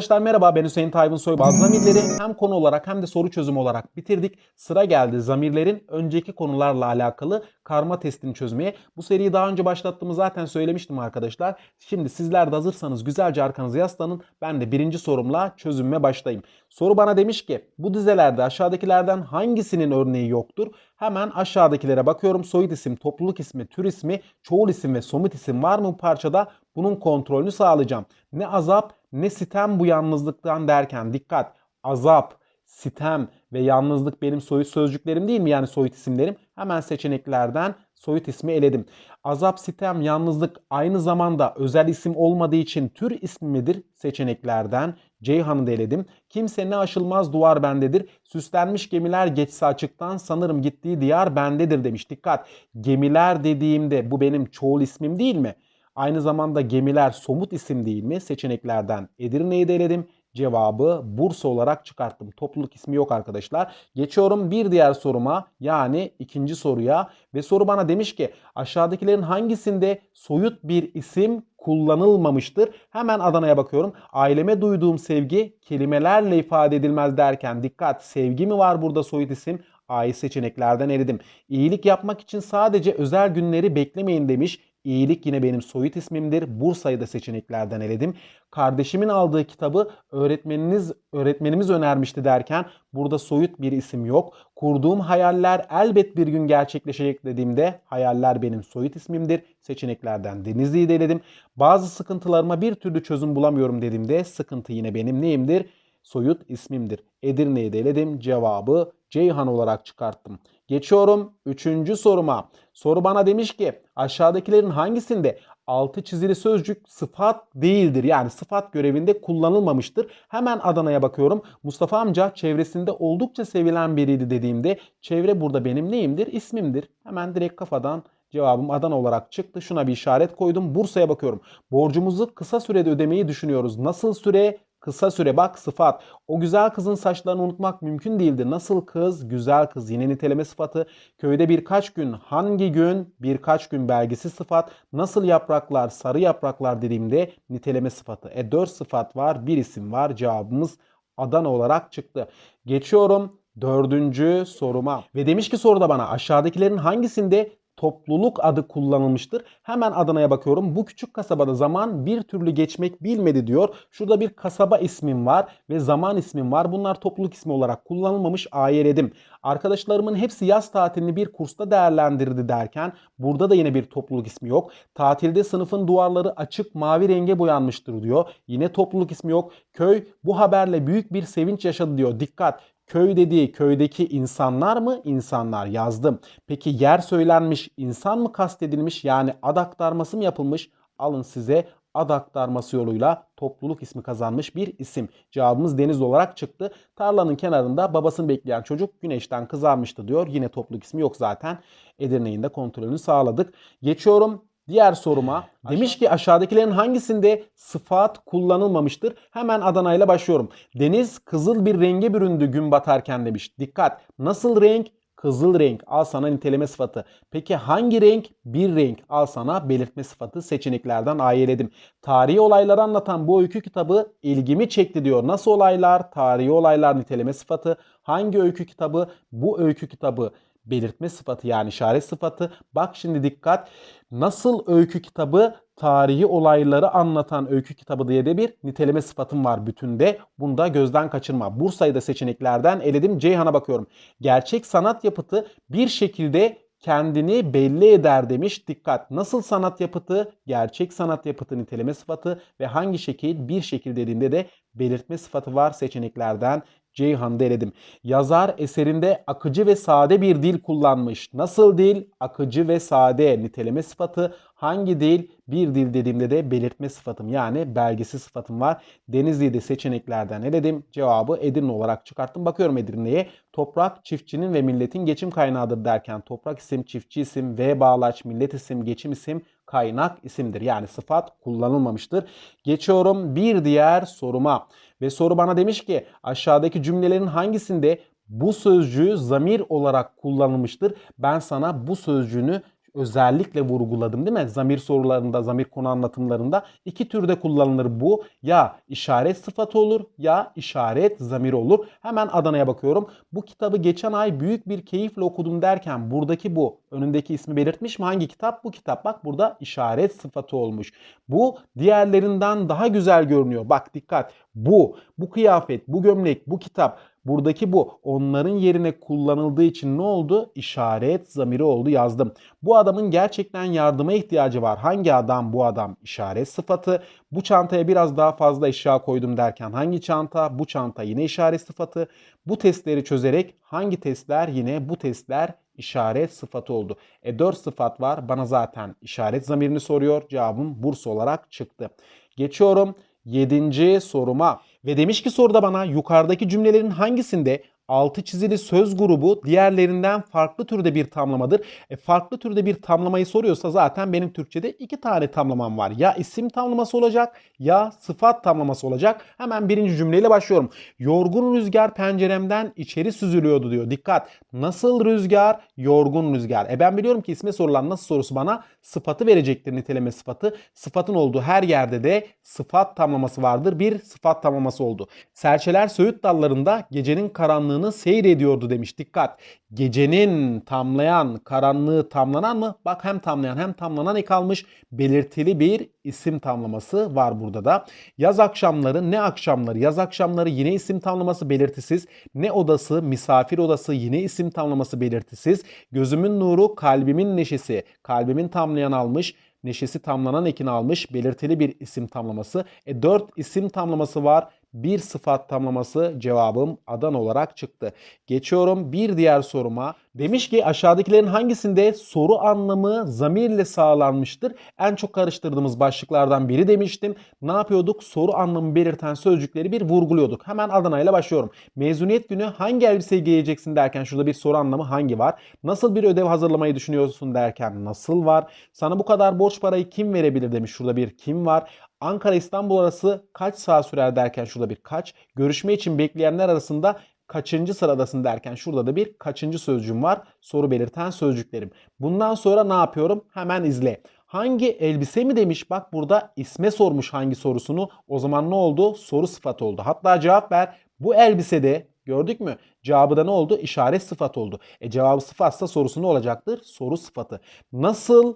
Arkadaşlar merhaba ben Hüseyin Tayfun Soybaz. Zamirleri hem konu olarak hem de soru çözümü olarak bitirdik. Sıra geldi zamirlerin önceki konularla alakalı karma testini çözmeye. Bu seriyi daha önce başlattığımı zaten söylemiştim arkadaşlar. Şimdi sizler de hazırsanız güzelce arkanızı yaslanın. Ben de birinci sorumla çözümme başlayayım. Soru bana demiş ki bu dizelerde aşağıdakilerden hangisinin örneği yoktur? Hemen aşağıdakilere bakıyorum. Soyut isim, topluluk ismi, tür ismi, çoğul isim ve somut isim var mı parçada? Bunun kontrolünü sağlayacağım. Ne azap ne sitem bu yalnızlıktan derken dikkat. Azap, sitem ve yalnızlık benim soyut sözcüklerim değil mi? Yani soyut isimlerim. Hemen seçeneklerden soyut ismi eledim. Azap, sitem, yalnızlık aynı zamanda özel isim olmadığı için tür ismi midir? Seçeneklerden Ceyhan'ı da eledim. Kimse ne aşılmaz duvar bendedir. Süslenmiş gemiler geçse açıktan sanırım gittiği diyar bendedir demiş. Dikkat. Gemiler dediğimde bu benim çoğul ismim değil mi? Aynı zamanda gemiler somut isim değil mi? Seçeneklerden Edirne'yi de eledim. Cevabı Bursa olarak çıkarttım. Topluluk ismi yok arkadaşlar. Geçiyorum bir diğer soruma yani ikinci soruya. Ve soru bana demiş ki aşağıdakilerin hangisinde soyut bir isim kullanılmamıştır? Hemen Adana'ya bakıyorum. Aileme duyduğum sevgi kelimelerle ifade edilmez derken dikkat sevgi mi var burada soyut isim? A'yı seçeneklerden eledim. İyilik yapmak için sadece özel günleri beklemeyin demiş. İyilik yine benim soyut ismimdir. Bursa'yı da seçeneklerden eledim. Kardeşimin aldığı kitabı öğretmeniniz öğretmenimiz önermişti derken burada soyut bir isim yok. Kurduğum hayaller elbet bir gün gerçekleşecek dediğimde hayaller benim soyut ismimdir. Seçeneklerden Denizli'yi de eledim. Bazı sıkıntılarıma bir türlü çözüm bulamıyorum dediğimde sıkıntı yine benim neyimdir? Soyut ismimdir. Edirne'yi de eledim. Cevabı Ceyhan olarak çıkarttım. Geçiyorum 3. soruma. Soru bana demiş ki aşağıdakilerin hangisinde altı çizili sözcük sıfat değildir. Yani sıfat görevinde kullanılmamıştır. Hemen Adana'ya bakıyorum. Mustafa amca çevresinde oldukça sevilen biriydi dediğimde çevre burada benim neyimdir? İsmimdir. Hemen direkt kafadan Cevabım Adana olarak çıktı. Şuna bir işaret koydum. Bursa'ya bakıyorum. Borcumuzu kısa sürede ödemeyi düşünüyoruz. Nasıl süre? Kısa süre bak sıfat. O güzel kızın saçlarını unutmak mümkün değildi. Nasıl kız? Güzel kız. Yine niteleme sıfatı. Köyde birkaç gün. Hangi gün? Birkaç gün belgesi sıfat. Nasıl yapraklar? Sarı yapraklar dediğimde niteleme sıfatı. E 4 sıfat var. Bir isim var. Cevabımız Adana olarak çıktı. Geçiyorum dördüncü soruma. Ve demiş ki soruda bana aşağıdakilerin hangisinde topluluk adı kullanılmıştır. Hemen Adana'ya bakıyorum. Bu küçük kasabada zaman bir türlü geçmek bilmedi diyor. Şurada bir kasaba ismim var ve zaman ismim var. Bunlar topluluk ismi olarak kullanılmamış ayeledim. Arkadaşlarımın hepsi yaz tatilini bir kursta değerlendirdi derken burada da yine bir topluluk ismi yok. Tatilde sınıfın duvarları açık mavi renge boyanmıştır diyor. Yine topluluk ismi yok. Köy bu haberle büyük bir sevinç yaşadı diyor. Dikkat Köy dediği köydeki insanlar mı? İnsanlar yazdım. Peki yer söylenmiş insan mı kastedilmiş? Yani ad aktarması mı yapılmış? Alın size ad aktarması yoluyla topluluk ismi kazanmış bir isim. Cevabımız Deniz olarak çıktı. Tarlanın kenarında babasını bekleyen çocuk güneşten kızarmıştı diyor. Yine topluluk ismi yok zaten. Edirne'nin de kontrolünü sağladık. Geçiyorum Diğer soruma demiş ki aşağıdakilerin hangisinde sıfat kullanılmamıştır? Hemen Adana ile başlıyorum. Deniz kızıl bir renge büründü gün batarken demiş. Dikkat. Nasıl renk? Kızıl renk. Al sana niteleme sıfatı. Peki hangi renk? Bir renk. Al sana belirtme sıfatı seçeneklerden ayeledim. Tarihi olayları anlatan bu öykü kitabı ilgimi çekti diyor. Nasıl olaylar? Tarihi olaylar niteleme sıfatı. Hangi öykü kitabı? Bu öykü kitabı belirtme sıfatı yani işaret sıfatı. Bak şimdi dikkat. Nasıl öykü kitabı tarihi olayları anlatan öykü kitabı diye de bir niteleme sıfatım var bütünde. Bunu da gözden kaçırma. Bursa'yı da seçeneklerden eledim. Ceyhan'a bakıyorum. Gerçek sanat yapıtı bir şekilde kendini belli eder demiş. Dikkat. Nasıl sanat yapıtı? Gerçek sanat yapıtı niteleme sıfatı ve hangi şekil? Bir şekil dediğinde de belirtme sıfatı var seçeneklerden. Ceyhan'da eledim. Yazar eserinde akıcı ve sade bir dil kullanmış. Nasıl dil? Akıcı ve sade. Niteleme sıfatı. Hangi dil? Bir dil dediğimde de belirtme sıfatım yani belgesi sıfatım var. Denizli'yi de seçeneklerden eledim. Cevabı Edirne olarak çıkarttım. Bakıyorum Edirne'ye. Toprak çiftçinin ve milletin geçim kaynağıdır derken toprak isim, çiftçi isim, ve bağlaç, millet isim, geçim isim, kaynak isimdir. Yani sıfat kullanılmamıştır. Geçiyorum bir diğer soruma. Ve soru bana demiş ki aşağıdaki cümlelerin hangisinde bu sözcüğü zamir olarak kullanılmıştır? Ben sana bu sözcüğünü özellikle vurguladım değil mi? Zamir sorularında, zamir konu anlatımlarında iki türde kullanılır bu. Ya işaret sıfatı olur ya işaret zamiri olur. Hemen Adana'ya bakıyorum. Bu kitabı geçen ay büyük bir keyifle okudum derken buradaki bu önündeki ismi belirtmiş mi? Hangi kitap? Bu kitap. Bak burada işaret sıfatı olmuş. Bu diğerlerinden daha güzel görünüyor. Bak dikkat. Bu, bu kıyafet, bu gömlek, bu kitap Buradaki bu onların yerine kullanıldığı için ne oldu? İşaret zamiri oldu yazdım. Bu adamın gerçekten yardıma ihtiyacı var. Hangi adam bu adam? İşaret sıfatı. Bu çantaya biraz daha fazla eşya koydum derken hangi çanta? Bu çanta yine işaret sıfatı. Bu testleri çözerek hangi testler? Yine bu testler işaret sıfatı oldu. E 4 sıfat var. Bana zaten işaret zamirini soruyor. Cevabım burs olarak çıktı. Geçiyorum 7. soruma. Ve demiş ki soruda bana yukarıdaki cümlelerin hangisinde altı çizili söz grubu diğerlerinden farklı türde bir tamlamadır. E, farklı türde bir tamlamayı soruyorsa zaten benim Türkçe'de iki tane tamlamam var. Ya isim tamlaması olacak ya sıfat tamlaması olacak. Hemen birinci cümleyle başlıyorum. Yorgun rüzgar penceremden içeri süzülüyordu diyor. Dikkat. Nasıl rüzgar? Yorgun rüzgar. E ben biliyorum ki isme sorulan nasıl sorusu bana sıfatı verecektir niteleme sıfatı. Sıfatın olduğu her yerde de sıfat tamlaması vardır. Bir sıfat tamlaması oldu. Serçeler söğüt dallarında gecenin karanlığını seyrediyordu demiş. Dikkat. Gecenin tamlayan, karanlığı tamlanan mı? Bak hem tamlayan hem tamlanan ek almış. Belirtili bir isim tamlaması var burada da. Yaz akşamları ne akşamları? Yaz akşamları yine isim tamlaması belirtisiz. Ne odası? Misafir odası yine isim tamlaması belirtisiz. Gözümün nuru kalbimin neşesi. Kalbimin tamlayan almış neşesi tamlanan ekini almış belirtili bir isim tamlaması. E 4 isim tamlaması var bir sıfat tamlaması cevabım adan olarak çıktı. Geçiyorum bir diğer soruma. Demiş ki aşağıdakilerin hangisinde soru anlamı zamirle sağlanmıştır? En çok karıştırdığımız başlıklardan biri demiştim. Ne yapıyorduk? Soru anlamı belirten sözcükleri bir vurguluyorduk. Hemen Adana ile başlıyorum. Mezuniyet günü hangi elbiseyi giyeceksin derken şurada bir soru anlamı hangi var? Nasıl bir ödev hazırlamayı düşünüyorsun derken nasıl var? Sana bu kadar borç parayı kim verebilir demiş. Şurada bir kim var? Ankara İstanbul arası kaç saat sürer derken şurada bir kaç. Görüşme için bekleyenler arasında kaçıncı sıradasın derken şurada da bir kaçıncı sözcüğüm var. Soru belirten sözcüklerim. Bundan sonra ne yapıyorum? Hemen izle. Hangi elbise mi demiş? Bak burada isme sormuş hangi sorusunu. O zaman ne oldu? Soru sıfat oldu. Hatta cevap ver. Bu elbisede gördük mü? Cevabı da ne oldu? İşaret sıfat oldu. E cevabı sıfatsa sorusu ne olacaktır? Soru sıfatı. Nasıl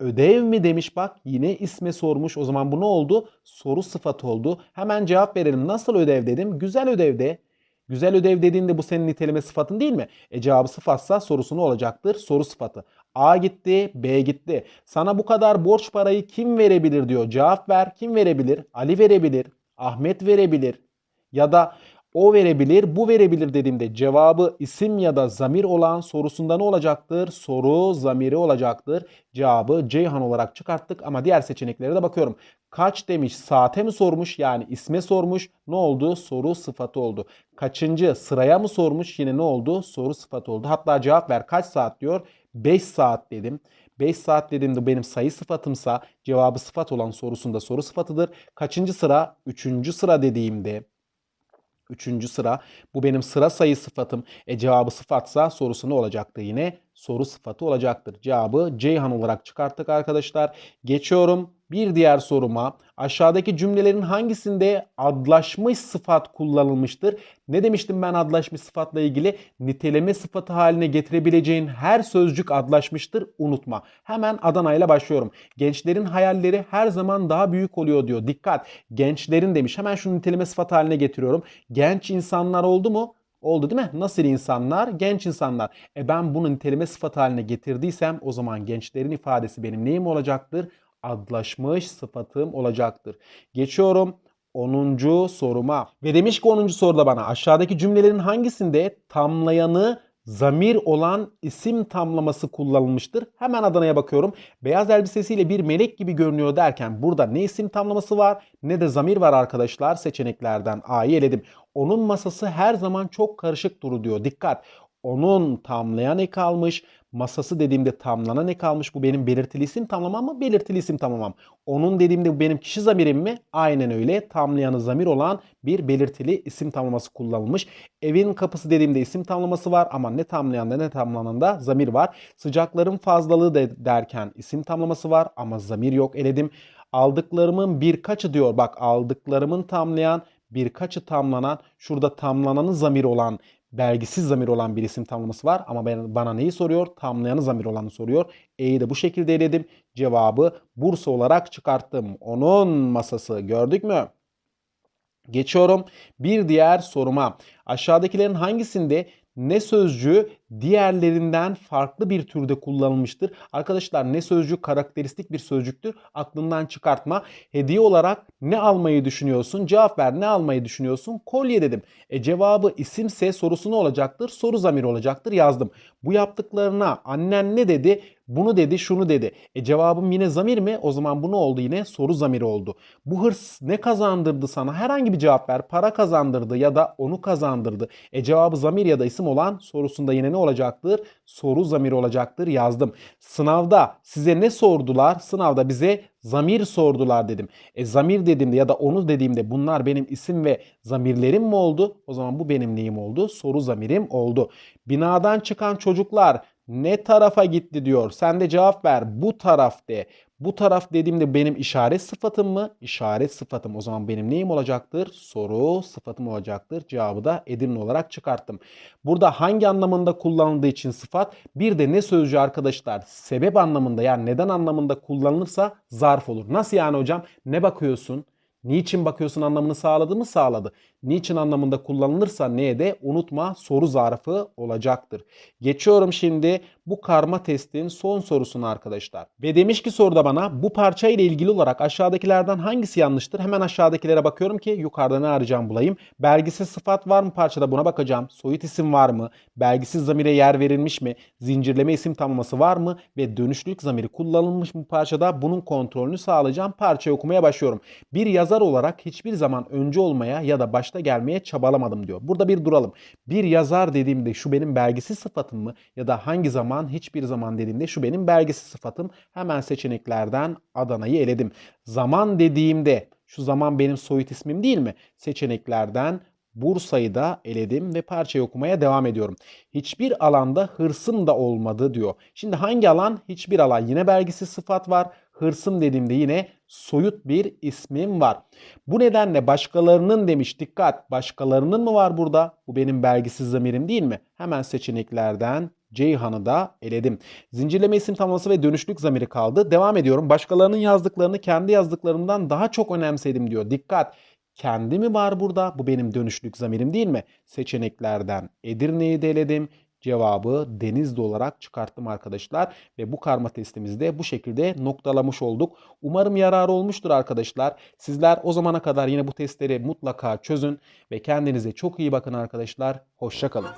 Ödev mi demiş bak yine isme sormuş. O zaman bu ne oldu? Soru sıfatı oldu. Hemen cevap verelim. Nasıl ödev dedim? Güzel ödevde. Güzel ödev dediğinde bu senin niteleme sıfatın değil mi? E cevabı sıfatsa sorusu ne olacaktır? Soru sıfatı. A gitti, B gitti. Sana bu kadar borç parayı kim verebilir diyor. Cevap ver. Kim verebilir? Ali verebilir. Ahmet verebilir. Ya da o verebilir, bu verebilir dediğimde cevabı isim ya da zamir olan sorusunda ne olacaktır? Soru zamiri olacaktır. Cevabı Ceyhan olarak çıkarttık ama diğer seçeneklere de bakıyorum. Kaç demiş saate mi sormuş yani isme sormuş ne oldu? Soru sıfatı oldu. Kaçıncı sıraya mı sormuş yine ne oldu? Soru sıfatı oldu. Hatta cevap ver kaç saat diyor? 5 saat dedim. 5 saat dediğimde benim sayı sıfatımsa cevabı sıfat olan sorusunda soru sıfatıdır. Kaçıncı sıra? Üçüncü sıra dediğimde Üçüncü sıra. Bu benim sıra sayı sıfatım. E cevabı sıfatsa sorusu ne olacaktı yine? Soru sıfatı olacaktır. Cevabı Ceyhan olarak çıkarttık arkadaşlar. Geçiyorum bir diğer soruma aşağıdaki cümlelerin hangisinde adlaşmış sıfat kullanılmıştır? Ne demiştim ben adlaşmış sıfatla ilgili? Niteleme sıfatı haline getirebileceğin her sözcük adlaşmıştır. Unutma. Hemen Adana ile başlıyorum. Gençlerin hayalleri her zaman daha büyük oluyor diyor. Dikkat. Gençlerin demiş. Hemen şunu niteleme sıfatı haline getiriyorum. Genç insanlar oldu mu? Oldu değil mi? Nasıl insanlar? Genç insanlar. E ben bunu niteleme sıfat haline getirdiysem o zaman gençlerin ifadesi benim neyim olacaktır? Adlaşmış sıfatım olacaktır. Geçiyorum 10. soruma. Ve demiş ki 10. soruda bana aşağıdaki cümlelerin hangisinde tamlayanı zamir olan isim tamlaması kullanılmıştır. Hemen Adana'ya bakıyorum. Beyaz elbisesiyle bir melek gibi görünüyor derken burada ne isim tamlaması var ne de zamir var arkadaşlar. Seçeneklerden A'yı eledim. Onun masası her zaman çok karışık duru diyor. Dikkat! Onun tamlayan ek almış. Masası dediğimde tamlana ne kalmış? Bu benim belirtili isim tamlamam mı? Belirtili isim tamlamam. Onun dediğimde bu benim kişi zamirim mi? Aynen öyle. Tamlayanı zamir olan bir belirtili isim tamlaması kullanılmış. Evin kapısı dediğimde isim tamlaması var ama ne tamlayan da ne tamlananda zamir var. Sıcakların fazlalığı de derken isim tamlaması var ama zamir yok eledim. Aldıklarımın birkaçı diyor. Bak aldıklarımın tamlayan birkaçı tamlanan şurada tamlananın zamiri olan belgisiz zamir olan bir isim tamlaması var ama ben, bana neyi soruyor? Tamlayanı zamir olanı soruyor. E'yi de bu şekilde eledim. Cevabı Bursa olarak çıkarttım. Onun masası gördük mü? Geçiyorum bir diğer soruma. Aşağıdakilerin hangisinde ne sözcüğü diğerlerinden farklı bir türde kullanılmıştır? Arkadaşlar ne sözcüğü karakteristik bir sözcüktür. Aklından çıkartma. Hediye olarak ne almayı düşünüyorsun? Cevap ver. Ne almayı düşünüyorsun? Kolye dedim. E cevabı isimse sorusu ne olacaktır? Soru zamiri olacaktır. Yazdım. Bu yaptıklarına annen ne dedi? Bunu dedi, şunu dedi. E cevabım yine zamir mi? O zaman bu ne oldu yine? Soru zamiri oldu. Bu hırs ne kazandırdı sana? Herhangi bir cevap ver. Para kazandırdı ya da onu kazandırdı. E cevabı zamir ya da isim olan sorusunda yine ne olacaktır? Soru zamiri olacaktır yazdım. Sınavda size ne sordular? Sınavda bize zamir sordular dedim. E zamir dediğimde ya da onu dediğimde bunlar benim isim ve zamirlerim mi oldu? O zaman bu benim neyim oldu? Soru zamirim oldu. Binadan çıkan çocuklar ne tarafa gitti diyor. Sen de cevap ver. Bu taraf de. Bu taraf dediğimde benim işaret sıfatım mı? İşaret sıfatım. O zaman benim neyim olacaktır? Soru sıfatım olacaktır. Cevabı da Edirne olarak çıkarttım. Burada hangi anlamında kullanıldığı için sıfat? Bir de ne sözcüğü arkadaşlar? Sebep anlamında yani neden anlamında kullanılırsa zarf olur. Nasıl yani hocam? Ne bakıyorsun? Niçin bakıyorsun anlamını sağladı mı? Sağladı. Niçin anlamında kullanılırsa neye de unutma soru zarfı olacaktır. Geçiyorum şimdi bu karma testin son sorusuna arkadaşlar. Ve demiş ki soruda bana bu parça ile ilgili olarak aşağıdakilerden hangisi yanlıştır? Hemen aşağıdakilere bakıyorum ki yukarıda ne arayacağım bulayım. Belgisiz sıfat var mı parçada buna bakacağım. Soyut isim var mı? Belgisiz zamire yer verilmiş mi? Zincirleme isim tamlaması var mı? Ve dönüşlülük zamiri kullanılmış mı parçada? Bunun kontrolünü sağlayacağım. Parçayı okumaya başlıyorum. Bir yazar olarak hiçbir zaman önce olmaya ya da başta gelmeye çabalamadım diyor. Burada bir duralım. Bir yazar dediğimde şu benim belgisiz sıfatım mı? Ya da hangi zaman hiçbir zaman dediğimde şu benim belgisiz sıfatım. Hemen seçeneklerden Adana'yı eledim. Zaman dediğimde şu zaman benim soyut ismim değil mi? Seçeneklerden Bursa'yı da eledim ve parçayı okumaya devam ediyorum. Hiçbir alanda hırsım da olmadı diyor. Şimdi hangi alan? Hiçbir alan. Yine belgisiz sıfat var. Hırsım dediğimde yine soyut bir ismim var. Bu nedenle başkalarının demiş dikkat başkalarının mı var burada? Bu benim belgisiz zamirim değil mi? Hemen seçeneklerden Ceyhan'ı da eledim. Zincirleme isim tamlaması ve dönüşlük zamiri kaldı. Devam ediyorum. Başkalarının yazdıklarını kendi yazdıklarımdan daha çok önemsedim diyor. Dikkat. Kendi mi var burada? Bu benim dönüşlük zamirim değil mi? Seçeneklerden Edirne'yi de eledim. Cevabı Denizli olarak çıkarttım arkadaşlar. Ve bu karma testimizi de bu şekilde noktalamış olduk. Umarım yararı olmuştur arkadaşlar. Sizler o zamana kadar yine bu testleri mutlaka çözün. Ve kendinize çok iyi bakın arkadaşlar. Hoşçakalın.